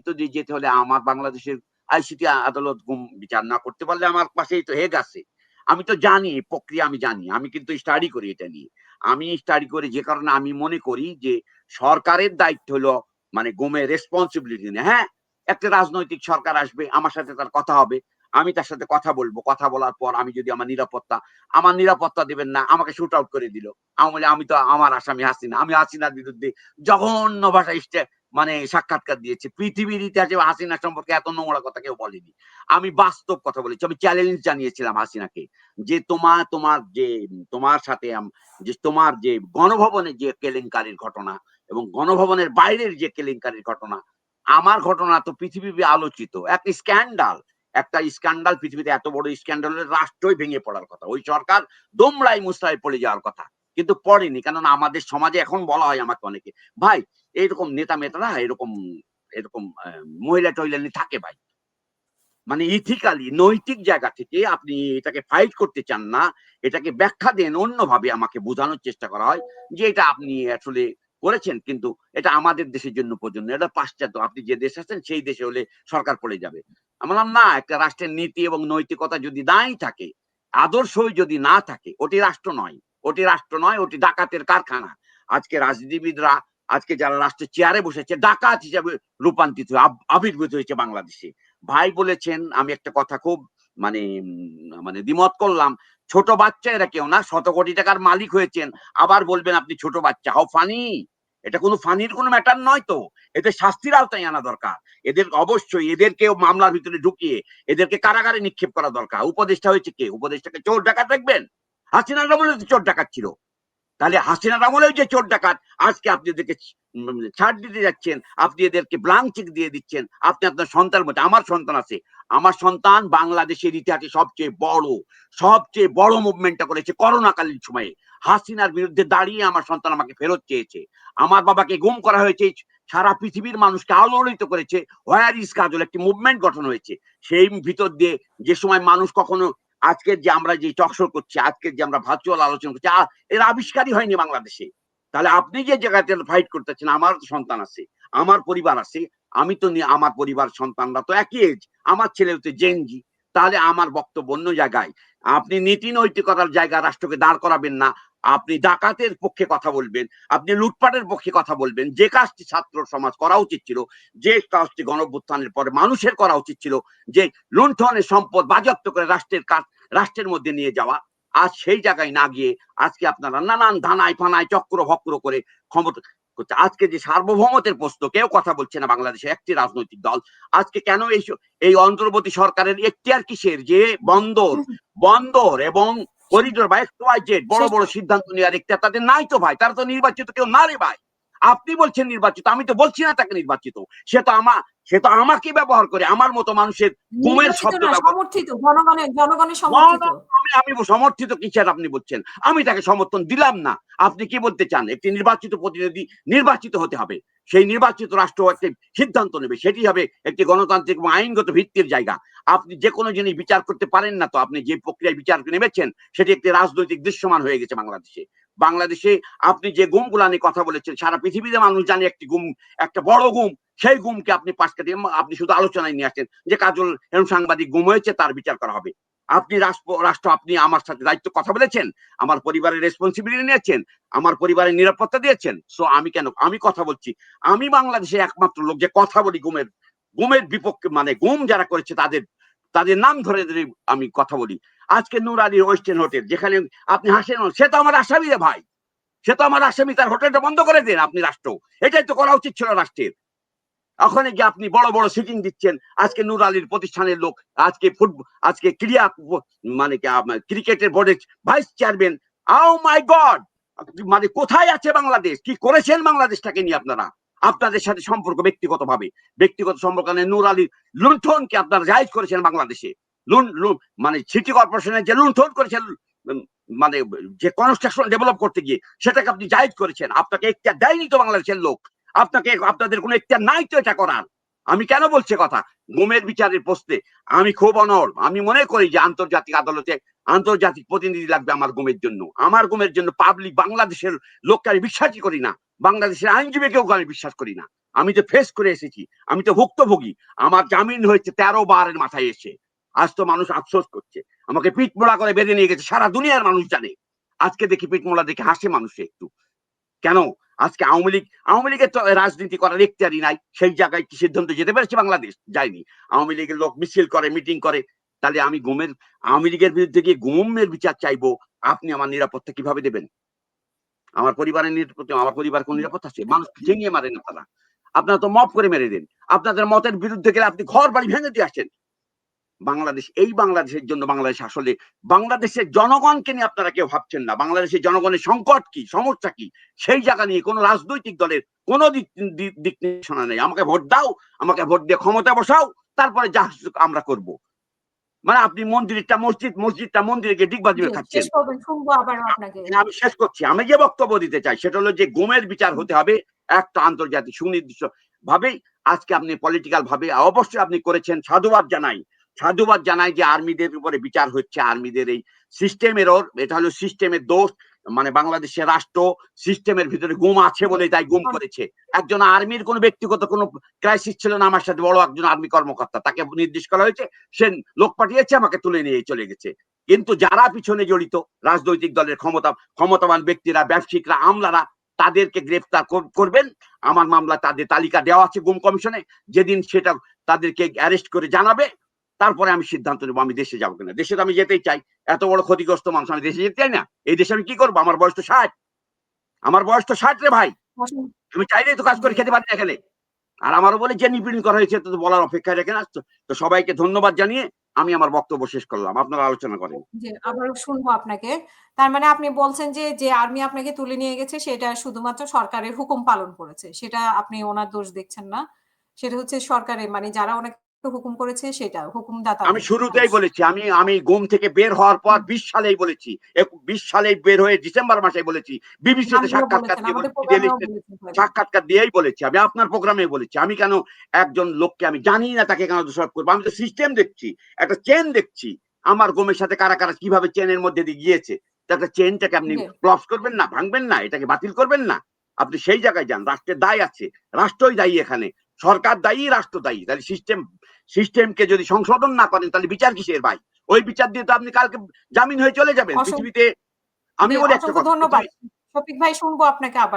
দিয়ে যেতে হলে আমার বাংলাদেশের আইসিটি আদালত গুম বিচার না করতে পারলে আমার পাশেই তো হেগ আছে। আমি তো জানি প্রক্রিয়া আমি জানি, আমি কিন্তু স্টাডি করি এটা নিয়ে। আমি স্টাডি করি যে কারণে আমি মনে করি যে সরকারের দায়িত্ব হলো মানে গুমের রেসপন্সিবিলিটি নিয়ে। হ্যাঁ একটা রাজনৈতিক সরকার আসবে, আমার সাথে তার কথা হবে, আমি তার সাথে কথা বলব। কথা বলার পর আমি যদি আমার নিরাপত্তা আমার নিরাপত্তা দেবেন না, আমাকে শুট আউট করে দিল। আমি তো আমার আসামি হাসিনা, আমি হাসিনার বিরুদ্ধে জঘন্য স্টে- মানে সাক্ষাৎকার দিয়েছে। পৃথিবীর ইতিহাসে হাসিনা সম্পর্কে এত নোংরা কথা কেউ বলেনি। আমি বাস্তব কথা বলেছি, আমি চ্যালেঞ্জ জানিয়েছিলাম হাসিনাকে যে তোমার তোমার যে, তোমার সাথে যে তোমার যে গণভবনের যে কেলেঙ্কারির ঘটনা এবং গণভবনের বাইরের যে কেলেঙ্কারির ঘটনা, আমার ঘটনা তো পৃথিবী আলোচিত। একটা স্ক্যান্ডাল একটা স্ক্যান্ডাল পৃথিবীতে এত বড় স্ক্যান্ডালের রাষ্ট্রই ভেঙে পড়ার কথা। ওই সরকার দোমড়াই মুসরায় পড়ে যাওয়ার কথা, কিন্তু পড়েনি। কেননা আমাদের সমাজে এখন বলা হয় আমাকে অনেকে, ভাই এইরকম নেতা মেতারা, এরকম এরকম মহিলা টহিলা নিয়ে থাকে ভাই। মানে ইথিক্যালি নৈতিক জায়গা থেকে আপনি এটাকে ফাইট করতে চান না, এটাকে ব্যাখ্যা দেন, অন্যভাবে আমাকে বোঝানোর চেষ্টা করা হয় যে এটা আপনি আসলে করেছেন, কিন্তু এটা আমাদের দেশের জন্য প্রয়োজন এটা পাশ্চাত্য। আপনি যে দেশে আছেন, সেই দেশে হলে সরকার পড়ে যাবে। আমি বললাম, না, একটা রাষ্ট্রের নীতি এবং নৈতিকতা যদি নাই থাকে, আদর্শই যদি না থাকে, ওটি রাষ্ট্র নয়। ওটি রাষ্ট্র নয়, ওটি ডাকাতের কারখানা। আজকে রাজনীতিবিদরা আজকে যারা রাষ্ট্রের চেয়ারে বসেছে, ডাকাত হিসাবে রূপান্তরিত আবির্ভূত হয়েছে বাংলাদেশে। ভাই বলেছেন, আমি একটা কথা খুব মানে মানে দ্বিমত করলাম, ছোট বাচ্চা এরা কেউ না, শত কোটি টাকার মালিক হয়েছেন, আবার বলবেন আপনি ছোট বাচ্চা হাও ফানি এটা কোনো ফানির কোনো ম্যাটার নয় তো। এদের শাস্তির আওতায় আনা দরকার। এদের অবশ্যই, এদেরকেও মামলার ভিতরে ঢুকিয়ে এদেরকে কারাগারে নিক্ষেপ করা দরকার। উপদেষ্টা হয়েছে কে? উপদেষ্টাকে চোর ডাকাত দেখবেন? হাসিনা তো চোর ডাকাত ছিল। তাহলে হাসিনার আমলেও যে চোর ডাকাত, আজকে আপনি এদেরকে ছাড় দিতে যাচ্ছেন, আপনি এদেরকে ব্লাঙ্ক চেক দিয়ে দিচ্ছেন, আপনি আপনার সন্তান মধ্যে, আমার সন্তান আছে, আমার সন্তান বাংলাদেশের ইতিহাসে সবচেয়ে বড় সবচেয়ে বড় মুভমেন্টটা করেছে করোনাকালীন সময়ে। হাসিনার বিরুদ্ধে দাঁড়িয়ে আমার সন্তান আমাকে ফেরত চেয়েছে। আমার বাবাকে গুম করা হয়েছে, সারা পৃথিবীর মানুষকে আলোড়িত করেছে। Where is Kajal? একটি মুভমেন্ট গঠন হয়েছে। সেই ভিতর দিয়ে যে সময় মানুষ কখনো আজকের যে আমরা যে টকশো করছি, আজকের যে আমরা ভার্চুয়াল আলোচনা করছি এর আবিষ্কারই হয়নি বাংলাদেশে। তাহলে আপনি যে জায়গাতে ফাইট করতেছেন আমার সন্তান আছে, আমার পরিবার আছে, আমি তো আমার পরিবার সন্তানরা তো একই এজ আমার ছেলে হচ্ছে জেনজি তাহলে আমার বক্তব্য অন্য জায়গায়। আপনি নীতি নৈতিকতার জায়গা রাষ্ট্রকে দাঁড় করাবেন না আপনি ডাকাতের পক্ষে কথা বলবেন, আপনি লুটপাটের পক্ষে কথা বলবেন, যে কাজটি ছাত্র সমাজ করা উচিত ছিল, যে কাজটি গণভ্যুত্থানের পরে মানুষের করা উচিত ছিল, যে লুণ্ঠনের সম্পদ বাজেয়াপ্ত করে রাষ্ট্রের কাজ, রাষ্ট্রের মধ্যে নিয়ে যাওয়া, আজ সেই জায়গায় না গিয়ে আজকে আপনারা নানান ধানায় ফানায় চক্র ভক্র করে ক্ষমতা করছে আজকে যে সার্বভৌমতের প্রশ্ন, কেউ কথা বলছে না বাংলাদেশে, একটি রাজনৈতিক দল, আজকে কেন এই এই অন্তর্বর্তী সরকারের এখতিয়ার কিসের? যে বন্দর বন্দর এবং করিডোর বা এক্স ওয়াই জেড বড় বড় সিদ্ধান্ত নেওয়ার এখতিয়ার তাদের নাই তো ভাই তারা তো নির্বাচিত কেউ না রে ভাই। আপনি বলছেন নির্বাচিত আমি তো বলছি না তাকে নির্বাচিত। সে তো আমা সে তো আমাকে ব্যবহার করে আমার মতো মানুষের গুমের শব্দ সমর্থিত জনগণের জনগণের সমর্থিত। আমি সমর্থিত কিসের আপনি বলছেন? আমি তাকে সমর্থন দিলাম না। আপনি কি বলতে চান? একটি নির্বাচিত প্রতিনিধি নির্বাচিত হতে হবে। সেই নির্বাচিত রাষ্ট্র একটি সিদ্ধান্ত নেবে। সেটি হবে একটি গণতান্ত্রিক এবং আইনগত ভিত্তির জায়গা। আপনি যে কোনো জিনিস বিচার করতে পারেন না তো আপনি যে প্রক্রিয়ায় বিচার নেমেছেন, সেটি একটি রাজনৈতিক দৃশ্যমান হয়ে গেছে বাংলাদেশে। বাংলাদেশে আপনি যে গুমগুলা নিয়ে কথা বলেছেন, সারা পৃথিবীতে মানুষ জানে একটি গুম, একটা বড় গুম, সেই গুমকে আপনি পাশ কাটিয়ে আপনি শুধু আলোচনায় নিয়ে আসছেন যে কাজল এরকম সাংবাদিক গুম হয়েছে, তার বিচার করা হবে। আপনি রাষ্ট্র আপনি আমার সাথে দায়িত্ব কথা বলেছেন, আমার পরিবারের রেসপন্সিবিলিটি নিয়েছেন, আমার পরিবারের নিরাপত্তা দিয়েছেন সো আমি কেন, আমি কথা বলছি, আমি বাংলাদেশে একমাত্র লোক যে কথা বলি গুমের গুমের বিপক্ষে মানে গুম যারা করেছে তাদের তাদের নাম ধরে ধরে আমি কথা বলি। আজকে নুর আলী ওয়েস্টার্ন হোটেল, যেখানে আপনি হাসেন, সে তো আমার আসামি রে ভাই, সে তো আমার আসামি, তার হোটেলটা বন্ধ করে দেন আপনি রাষ্ট্র। এটাই তো করা উচিত ছিল রাষ্ট্রের। ওখানে গিয়ে আপনি বড় বড় সিটিং দিচ্ছেন। আজকে নুর আলীর প্রতিষ্ঠানের লোক, আজকে ফুটবল আজকে ক্রীড়া মানে ক্রিকেটের বোর্ডের ভাইস চেয়ারম্যান আও মাই গড মানে কোথায় আছে বাংলাদেশ? কি করেছেন বাংলাদেশটাকে নিয়ে আপনারা? আপনাদের সাথে সম্পর্ক ব্যক্তিগত ভাবে ব্যক্তিগত সম্পর্ক নূর আলীর লুণ্ঠনকে আপনারা জাহিজ করেছেন বাংলাদেশে। লুন মানে সিটি কর্পোরেশনের যে লুণ্ঠন করেছেন মানে যে কনস্ট্রাকশন ডেভেলপ করতে গিয়ে, সেটাকে আপনি জাহিজ করেছেন। আপনাকে একটা দেয়নি তো বাংলাদেশের লোক। আপনাকে আপনাদের কোনো একটা নাই তো এটা করার। আমি কেন বলছি কথা? গুমের বিচারের প্রশ্নে। আমি খুব অনর আমি মনে করি যে আন্তর্জাতিক আদালতে আন্তর্জাতিক প্রতিনিধি লাগবে আমার গুমের জন্য। আমার গুমের জন্য পাবলিক বাংলাদেশের লোককে আমি বিশ্বাসই করি না। বাংলাদেশের আইনজীবীকেও আমি বিশ্বাস করি না। আমি তো ফেস করে এসেছি, আমি তো ভুক্তভোগী। আমার জামিন হয়েছে তেরো বারের মাথায় এসে। আজ তো মানুষ আফসোস করছে। আমাকে পিঠ করে বেঁধে নিয়ে গেছে। সারা দুনিয়ার মানুষ জানে। আজকে দেখি পিঠ দেখে হাসে মানুষ একটু। কেন? আজকে আওয়ামী লীগ, আওয়ামী লীগের রাজনীতি করার ইখতিয়ারই নাই, সেই জায়গায় কি সিদ্ধান্ত যেতে পেরেছে বাংলাদেশ? যায়নি। আওয়ামী লীগের লোক মিছিল করে মিটিং করে। তাহলে আমি গুমের, আওয়ামী লীগের বিরুদ্ধে গিয়ে গুমের বিচার চাইব, আপনি আমার নিরাপত্তা কীভাবে দেবেন? আমার পরিবারের নিরাপত্তা, আমার পরিবার কোন নিরাপত্তা আছে? মানুষ ভেঙে মারেন আপনারা আপনারা তো মপ করে মেরে দেন। আপনাদের মতের বিরুদ্ধে গেলে আপনি ঘর বাড়ি ভেঙে দিয়ে আসেন। বাংলাদেশ এই বাংলাদেশের জন্য বাংলাদেশ আসলে বাংলাদেশের জনগণকে নিয়ে আপনারা কেউ ভাবছেন না। বাংলাদেশের জনগণের সংকট কি সমস্যা কি সেই জায়গা নিয়ে কোনো রাজনৈতিক দলের কোনো দিক দিক- নির্দেশনা নেই। আমাকে ভোট দাও আমাকে ভোট দিয়ে ক্ষমতা বসাও তারপরে যা আমরা করব। মানে আপনি মন্দিরটা মসজিদ মসজিদটা মন্দিরে গিয়ে ডিগবাজি খাচ্ছেন। আমি শেষ করছি। আমি যে বক্তব্য দিতে চাই সেটা হলো যে গুমের বিচার হতে হবে একটা আন্তর্জাতিক সুনির্দিষ্ট ভাবেই আজকে আপনি পলিটিক্যাল ভাবে অবশ্যই আপনি করেছেন সাধুবাদ জানাই। সাধুবাদ জানাই যে আর্মিদের উপরে বিচার হচ্ছে, আর্মিদের এই সিস্টেমের ওর এটা হলো সিস্টেমের দোষ মানে বাংলাদেশের রাষ্ট্র সিস্টেমের ভিতরে গুম আছে বলে তাই গুম করেছে। একজন আর্মির কোনো ব্যক্তিগত কোনো ক্রাইসিস ছিল না আমার সাথে, বড় একজন আর্মি কর্মকর্তা, তাকে নির্দেশ করা হয়েছে, সে লোক পাঠিয়েছে, আমাকে তুলে নিয়ে চলে গেছে। কিন্তু যারা পিছনে জড়িত রাজনৈতিক দলের ক্ষমতা, ক্ষমতাবান ব্যক্তিরা, ব্যবসায়িকরা, আমলারা, তাদেরকে গ্রেফতার করবেন। আমার মামলা তাদের তালিকা দেওয়া আছে গুম কমিশনে, যেদিন সেটা তাদেরকে অ্যারেস্ট করে জানাবে। তারপরে আমি সিদ্ধান্ত নেব আমি দেশে যাব কিনা। দেশে তো আমি যেতেই চাই। এত বড় ক্ষতিগ্রস্ত মানুষ আমি দেশে যেতে চাই না। এই দেশে আমি কি করব? আমার বয়স তো ষাট। আমার বয়স তো ষাট রে ভাই। আমি চাইলেই তো কাজ করে খেতে পারি এখানে। আর আমারও বলে যে নিপীড়ন করা হয়েছে তো বলার অপেক্ষায় রেখে না। তো সবাইকে ধন্যবাদ জানিয়ে আমি আমার বক্তব্য শেষ করলাম। আপনারা আলোচনা করেন। জি আবারও শুনব আপনাকে। তার মানে আপনি বলছেন যে যে আর্মি আপনাকে তুলে নিয়ে গেছে সেটা শুধুমাত্র সরকারের হুকুম পালন করেছে। সেটা আপনি ওনার দোষ দেখছেন না। সেটা হচ্ছে সরকারের মানে যারা ওনাকে হুকুম করেছে সেটা হুকুমদাতা আমি শুরুতেই বলেছি আমি আমি ঘুম থেকে বের হওয়ার পর বিশ সালেই বলেছি বিশ সালেই বের হয়ে ডিসেম্বর মাসে বলেছি বিবিসিতে সাক্ষাৎকার দিয়ে সাক্ষাৎকার দিয়েই বলেছি আমি আপনার প্রোগ্রামে বলেছি আমি কেন একজন লোককে আমি জানি না তাকে কেন দোষারোপ করব আমি তো সিস্টেম দেখছি একটা চেন দেখছি আমার গোমের সাথে কারা কারা কীভাবে চেনের মধ্যে দিয়ে গিয়েছে একটা চেনটাকে আপনি। ক্লস করবেন না ভাঙবেন না এটাকে বাতিল করবেন না আপনি সেই জায়গায় যান রাষ্ট্রের দায় আছে রাষ্ট্রই দায়ী এখানে সরকার দায়ী রাষ্ট্র দায়ী। তাহলে সিস্টেম সিস্টেমকে যদি সংশোধন না করেন তাহলে বিচার কিসের ভাই? ওই বিচার দিয়ে তো আপনি কালকে জামিন হয়ে চলে যাবেন। পৃথিবীতে আমি বলি একটা ধন্যবাদ। শফিক ভাই শুনব আপনাকে আবার।